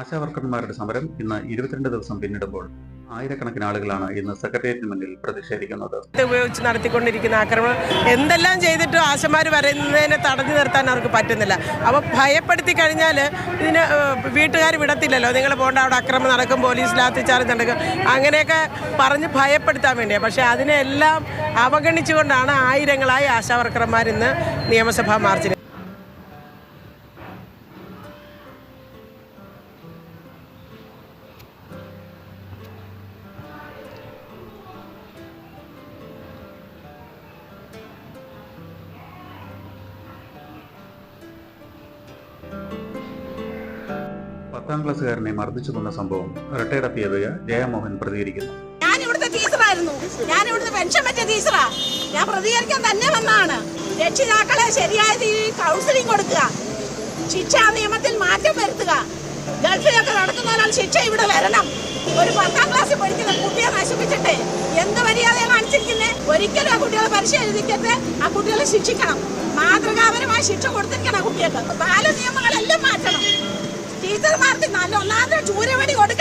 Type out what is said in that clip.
ആശാവർക്കർമാരുടെ സമരം ഇന്ന് ഇരുപത്തിരണ്ട് ദിവസം പിന്നിടുമ്പോൾ ആയിരക്കണക്കിന് ആളുകളാണ് ഇന്ന് സെക്രട്ടേറിയറ്റിന് മുന്നിൽ പ്രതിഷേധിക്കുന്നത്. ഉപയോഗിച്ച് നടത്തിക്കൊണ്ടിരിക്കുന്ന ആക്രമണം എന്തെല്ലാം ചെയ്തിട്ടും ആശമാർ വരുന്നതിനെ തടഞ്ഞു നിർത്താൻ അവർക്ക് പറ്റുന്നില്ല. അപ്പോൾ ഭയപ്പെടുത്തി കഴിഞ്ഞാൽ ഇതിന് വീട്ടുകാർ വിടത്തില്ലല്ലോ. നിങ്ങൾ പോകേണ്ട അവിടെ അക്രമം നടക്കും പോലീസ് ലാത്തിച്ചാർജ് നടക്കും. അങ്ങനെയൊക്കെ പറഞ്ഞ് ഭയപ്പെടുത്താൻ വേണ്ടിയാണ് പക്ഷേ അതിനെല്ലാം അവഗണിച്ചുകൊണ്ടാണ് ആയിരങ്ങളായി ആശാവർക്കർമാർ ഇന്ന് നിയമസഭാ മാർച്ചിന് പത്താം ക്ലാസ്സുകാരനെ മർദ്ദിച്ചു കൊന്ന സംഭവം റിട്ടയർഡ് അധ്യാപിക ജയമോഹൻ പ്രതികരിക്കുന്നു. ഞാൻ ഇവിടുത്തെ ടീച്ചറായിരുന്നു. ഞാൻ ഇവിടുത്തെ പെൻഷൻ പറ്റിയ ടീച്ചറാ. ഞാൻ പ്രതികരിക്കാൻ തന്നെ വന്നാണ്. രക്ഷിതാക്കളെ ശരിയായ രീതിയിൽ കൗൺസിലിംഗ് കൊടുക്കുക. ശിക്ഷാ നിയമത്തിൽ മാറ്റം വരുത്തുക. ഗൾഫിലൊക്കെ നടത്തുന്നവരാൽ ശിക്ഷ ഇവിടെ വരണം. ഒരു പത്താം ക്ലാസ്സിൽ പഠിക്കുന്ന കുട്ടിയെ നശിപ്പിച്ചിട്ട് എന്ത് മര്യാദയാണ് കാണിച്ചിരിക്കുന്നേ? ഒരിക്കലും ആ കുട്ടികളെ എഴുതിക്കട്ടെ ആ കുട്ടികളെ ശിക്ഷിക്കണം. മാതൃകാപരമായ ശിക്ഷ കൊടുത്തിരിക്കണം കുട്ടികൾക്ക്. ബാല നിയമങ്ങളെല്ലാം മാറ്റണം. ടീച്ചർമാർക്ക് നല്ല ഒന്നാമത്തെ ചൂരവടി കൊടുക്കണം.